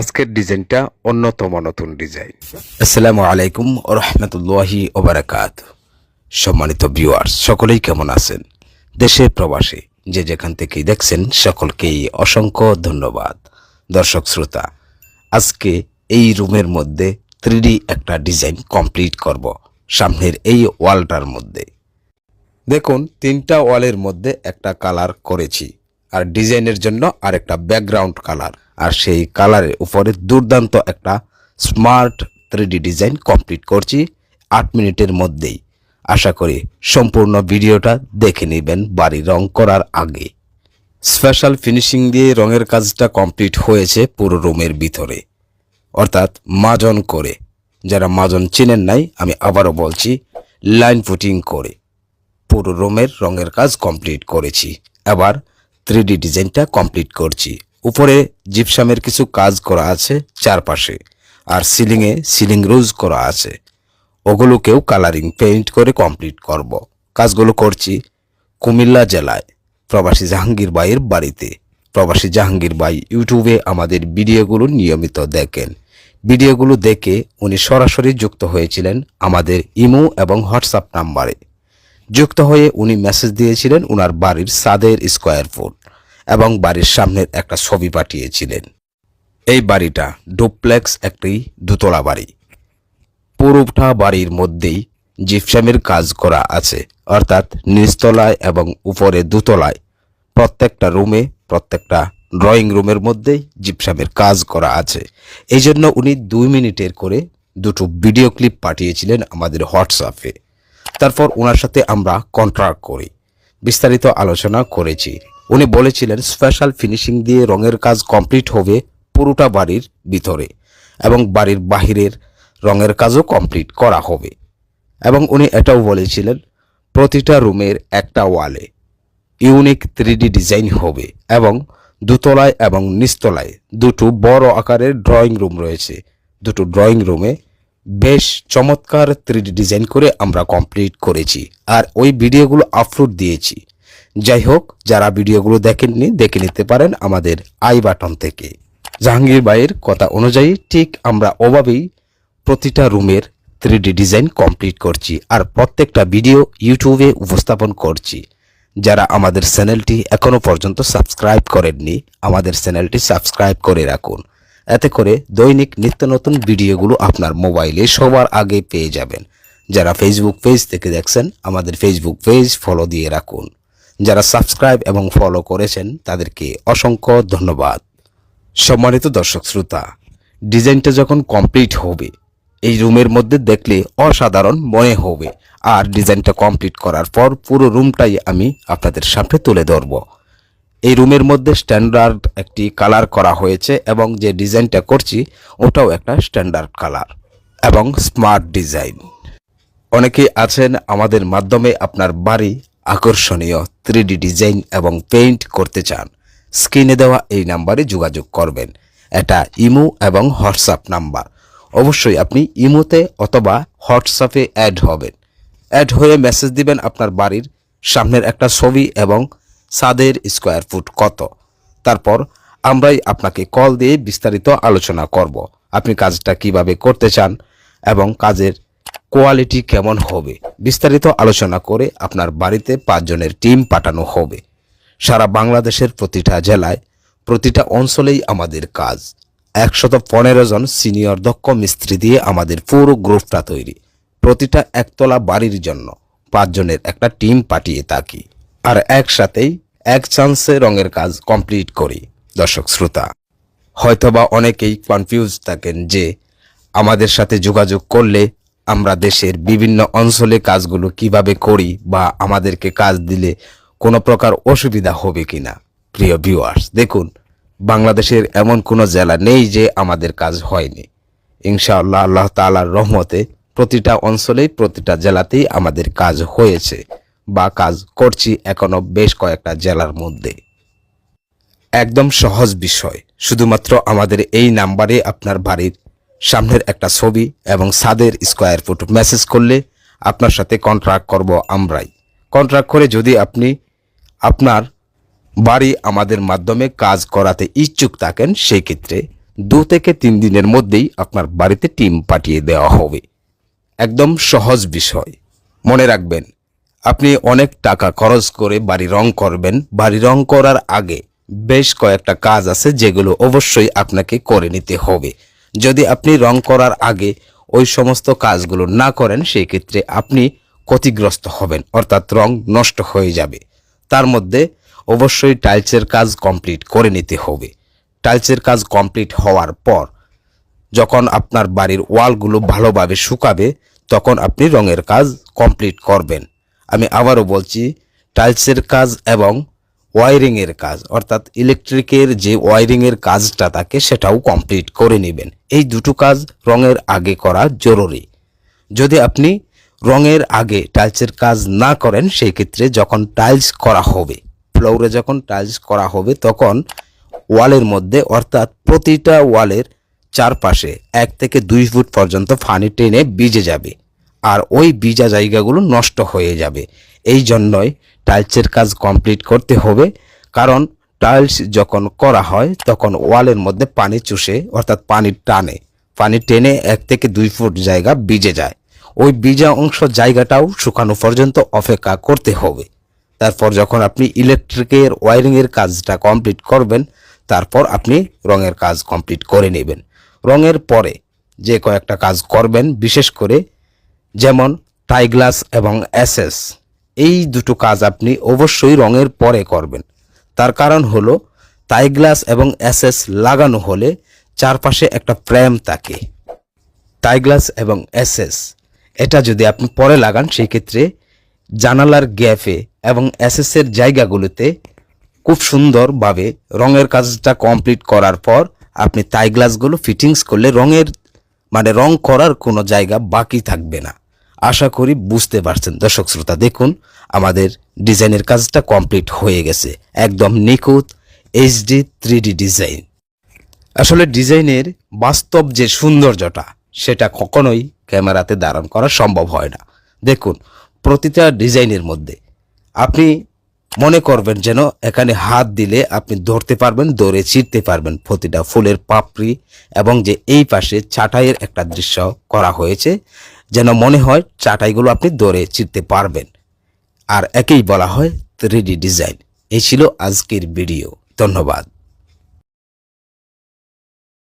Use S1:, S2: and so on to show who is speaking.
S1: আজকের ডিজাইনটা অন্যতম নতুন ডিজাইন।
S2: আসসালামু আলাইকুম রহমতুল্লাহি ওবরাকাত সম্মানিত ভিউয়ার্স, সকলেই কেমন আছেন? দেশে প্রবাসে, যে যেখান থেকেই দেখছেন, সকলকেই অসংখ্য ধন্যবাদ। দর্শক শ্রোতা, আজকে এই রুমের মধ্যে থ্রি একটা ডিজাইন কমপ্লিট করব, সামনের এই ওয়ালটার মধ্যে। দেখুন, তিনটা ওয়ালের মধ্যে একটা কালার করেছি, আর ডিজাইনের জন্য আরেকটা ব্যাকগ্রাউন্ড কালার আর সেই কালারের উপরে দুর্দান্ত একটা স্মার্ট থ্রিডি ডিজাইন কমপ্লিট করছি আট মিনিটের মধ্যেই। আশা করি সম্পূর্ণ ভিডিওটা দেখে নেবেন বাড়ি রং করার আগে। স্পেশাল ফিনিশিং দিয়ে রঙের কাজটা কমপ্লিট হয়েছে পুরো রুমের ভিতরে। অর্থাৎ মাজন করে। যারা মাজন চেনেন নাই, আমি আবারও বলছি লাইন ফুটিং করে। পুরো রুমের রঙের কাজ কমপ্লিট করেছি। এবার থ্রি ডিজাইনটা কমপ্লিট করছি। উপরে জিপসামের কিছু কাজ করা আছে চারপাশে, আর সিলিংয়ে সিলিং রোজ করা আছে। ওগুলোকেও কালারিং পেইন্ট করে কমপ্লিট করব। কাজগুলো করছি কুমিল্লা জেলায়, প্রবাসী জাহাঙ্গীর বাইয়ের বাড়িতে। প্রবাসী জাহাঙ্গীর বাই ইউটিউবে আমাদের ভিডিওগুলো নিয়মিত দেখেন। ভিডিওগুলো দেখে উনি সরাসরি যুক্ত হয়েছিলেন আমাদের ইমো এবং হোয়াটসঅ্যাপ নাম্বারে। যুক্ত হয়ে উনি মেসেজ দিয়েছিলেন উনার বাড়ির সাদের স্কোয়ার ফুট। এবং বাড়ির সামনের একটা ছবি পাঠিয়েছিলেন। এই বাড়িটা ডুপ্লেক্স একটি দোতলা বাড়ি। পুরোটা বাড়ির মধ্যেই জিপসামের কাজ করা আছে, অর্থাৎ নিচতলায় এবং উপরে দুতলায়। প্রত্যেকটা রুমে, প্রত্যেকটা ড্রয়িং রুমের মধ্যেই জিপসামের কাজ করা আছে। এই জন্য উনি দুই মিনিটের করে দুটো ভিডিও ক্লিপ পাঠিয়েছিলেন আমাদের হোয়াটসঅ্যাপে। তারপর ওনার সাথে আমরা কন্ট্রাক্ট করি। বিস্তারিত আলোচনা করেছি। উনি বলেছিলেন স্পেশাল ফিনিশিং দিয়ে রঙের কাজ কমপ্লিট হবে পুরোটা বাড়ির ভিতরে এবং বাড়ির বাহিরের রঙের কাজও কমপ্লিট করা হবে। এবং উনি এটাও বলেছিলেন, প্রতিটা রুমের একটা ওয়ালে ইউনিক থ্রিডি ডিজাইন হবে এবং দুতলায় এবং নিচতলায় দুটো বড় আকারের ড্রয়িং রুম রয়েছে। দুটো ড্রয়িং রুমে বেশ চমৎকার থ্রিডি ডিজাইন করে আমরা কমপ্লিট করেছি। আর ওই ভিডিওগুলো আপলোড দিয়েছি। যাই হোক যারা ভিডিওগুলো দেখেননি, দেখে নিতে পারেন আমাদের আই বাটন থেকে। জাহাঙ্গীর ভাইয়ের কথা অনুযায়ী ঠিক আমরা ওভাবেই প্রতিটা রুমের থ্রিডি ডিজাইন কমপ্লিট করছি আর প্রত্যেকটা ভিডিও ইউটিউবে উপস্থাপন করছি। যারা আমাদের চ্যানেলটি এখনও পর্যন্ত সাবস্ক্রাইব করেননি, আমাদের চ্যানেলটি সাবস্ক্রাইব করে রাখুন। এতে করে দৈনিক নিত্য নতুন ভিডিওগুলো আপনার মোবাইলে সবার আগে পেয়ে যাবেন। যারা ফেসবুক পেজ থেকে দেখছেন, আমাদের ফেসবুক পেজ ফলো দিয়ে রাখুন। যারা সাবস্ক্রাইব এবং ফলো করেছেন, তাদেরকে অসংখ্য ধন্যবাদ। সম্মানিত দর্শক শ্রোতা, ডিজাইনটা যখন কমপ্লিট হবে, এই রুমের মধ্যে দেখলে অসাধারণ মনে হবে। আর ডিজাইনটা কমপ্লিট করার পর পুরো রুমটাই আমি আপনাদের সামনে তুলে ধরব। এই রুমের মধ্যে স্ট্যান্ডার্ড একটি কালার করা হয়েছে এবং যে ডিজাইনটা করছি, ওটাও একটা স্ট্যান্ডার্ড কালার এবং স্মার্ট ডিজাইন। অনেকেই আছেন আমাদের মাধ্যমে আপনার বাড়ি আকর্ষণীয় থ্রি ডিজাইন এবং পেইন্ট করতে চান। স্ক্রিনে দেওয়া এই নাম্বারে যোগাযোগ করবেন। এটা ইমো এবং হোয়াটসঅ্যাপ নাম্বার। অবশ্যই আপনি ইমোতে অথবা হোয়াটসঅ্যাপে অ্যাড হবেন। অ্যাড হয়ে মেসেজ দিবেন আপনার বাড়ির সামনের একটা ছবি এবং সাদের স্কোয়ার ফুট কত। তারপর আমরাই আপনাকে কল দিয়ে বিস্তারিত আলোচনা করব। আপনি কাজটা কীভাবে করতে চান এবং কাজের কোয়ালিটি কেমন হবে? বিস্তারিত আলোচনা করে আপনার বাড়িতে পাঁচজনের টিম পাঠানো হবে। সারা বাংলাদেশের প্রতিটা জেলায়, প্রতিটা অঞ্চলেই আমাদের কাজ। একশত পনেরো জন সিনিয়র দক্ষ মিস্ত্রি দিয়ে আমাদের পুরো গ্রুপটা তৈরি। প্রতিটা একতলা বাড়ির জন্য পাঁচজনের একটা টিম পাঠিয়ে থাকি। আর একসাথেই এক চান্সে রঙের কাজ কমপ্লিট করি। দর্শক, শ্রোতা, হয়তোবা অনেকেই কনফিউজ থাকেন যে আমাদের সাথে যোগাযোগ করলে আমরা দেশের বিভিন্ন অঞ্চলে কাজগুলো কীভাবে করি বা আমাদেরকে কাজ দিলে কোনো প্রকার অসুবিধা হবে কিনা। প্রিয় ভিউয়ার্স দেখুন, বাংলাদেশের এমন কোনো জেলা নেই যে আমাদের কাজ হয়নি। ইনশাআল্লাহ আল্লাহ তাআলার রহমতে প্রতিটা অঞ্চলেই প্রতিটা জেলাতেই আমাদের কাজ হয়েছে বা কাজ করছি এখনও বেশ কয়েকটা জেলার মধ্যে। একদম সহজ বিষয়, শুধুমাত্র আমাদের এই নাম্বারে আপনার বাড়ির সামনের একটা ছবি এবং ছাদের স্কোয়ার ফুট মেসেজ করলে আপনার সাথে কন্ট্রাক্ট করব আমরাই। কন্ট্রাক্ট করে যদি আপনি আপনার বাড়ি আমাদের মাধ্যমে কাজ করাতে ইচ্ছুক থাকেন সেই ক্ষেত্রে দু থেকে তিন দিনের মধ্যেই আপনার বাড়িতে টিম পাঠিয়ে দেওয়া হবে। একদম সহজ বিষয়। মনে রাখবেন, আপনি অনেক টাকা খরচ করে বাড়ি রং করবেন। বাড়ি রং করার আগে বেশ কয়েকটা কাজ আছে যেগুলো অবশ্যই আপনাকে করে নিতে হবে। যদি আপনি রং করার আগে ওই সমস্ত কাজগুলো না করেন সেই ক্ষেত্রে আপনি ক্ষতিগ্রস্ত হবেন, অর্থাৎ রং নষ্ট হয়ে যাবে। তার মধ্যে অবশ্যই টাইলসের কাজ কমপ্লিট করে নিতে হবে। টাইলসের কাজ কমপ্লিট হওয়ার পর যখন আপনার বাড়ির ওয়ালগুলো ভালোভাবে শুকাবে, তখন আপনি রঙের কাজ কমপ্লিট করবেন। আমি আবারও বলছি, টাইলসের কাজ এবং ওয়ারিংয়ের কাজ, অর্থাৎ ইলেকট্রিকের যে ওয়ারিংয়ের কাজটা থাকে সেটাও কমপ্লিট করে নেবেন। এই দুটো কাজ রঙের আগে করা জরুরি। যদি আপনি রঙের আগে টাইলসের কাজ না করেন সেই ক্ষেত্রে যখন টাইলস করা হবে ফ্লোরে যখন টাইলস করা হবে, তখন ওয়ালের মধ্যে, অর্থাৎ প্রতিটা ওয়ালের চারপাশে এক থেকে দুই ফুট পর্যন্ত ফানি টেনে ভিজে যাবে। আর ওই ভিজা জায়গাগুলো নষ্ট হয়ে যাবে। এই জন্যই টাইলসের কাজ কমপ্লিট করতে হবে। কারণ টাইলস যখন করা হয়, তখন ওয়ালের মধ্যে পানি চুষে, অর্থাৎ পানি টানে। পানি টেনে এক থেকে দুই ফুট জায়গা ভিজে যায়। ওই ভিজা অংশ জায়গাটাও শুকানো পর্যন্ত অপেক্ষা করতে হবে। তারপর যখন আপনি ইলেকট্রিকের ওয়ারিংয়ের কাজটা কমপ্লিট করবেন, তারপর আপনি রঙের কাজ কমপ্লিট করে নেবেন। রঙের পরে যে কয়েকটা কাজ করবেন, বিশেষ করে যেমন টাইগ্লাস এবং এসএস এই দুটো কাজ আপনি অবশ্যই রঙের পরে করবেন। তার কারণ হলো টাইগ্লাস এবং এসএস লাগানো হলে চারপাশে একটা ফ্রেম থাকে। টাইগ্লাস এবং এসএস, এটা যদি আপনি পরে লাগান, সেই ক্ষেত্রে জানালার গ্যাপে এবং এর জায়গাগুলোতে খুব সুন্দরভাবে রঙের কাজটা কমপ্লিট করার পর আপনি টাই গ্লাসগুলো ফিটিংস করলে রঙের মানে রং করার কোনো জায়গা বাকি থাকবে না। আশা করি বুঝতে পারছেন। দর্শক শ্রোতা, দেখুন, আমাদের ডিজাইনের কাজটা কমপ্লিট হয়ে গেছে। একদম নিখুঁত এইচডি থ্রি ডিজাইন। আসলে ডিজাইনের বাস্তব যে সৌন্দর্যটা, সেটা কখনোই ক্যামেরাতে ধারণ করা সম্ভব হয় না। দেখুন, প্রতিটা ডিজাইনের মধ্যে আপনি মনে করবেন যেন এখানে হাত দিলে আপনি ধরতে পারবেন দৌড়ে ছিঁড়তে পারবেন প্রতিটা ফুলের পাপড়ি এবং যে এই পাশে চাটাইয়ের একটা দৃশ্য করা হয়েছে। যেন মনে হয় চাটাইগুলো আপনি দৌড়ে চিরতে পারবেন। আর একেই বলা হয় থ্রি ডিজাইন। এই ছিল আজকের ভিডিও। ধন্যবাদ।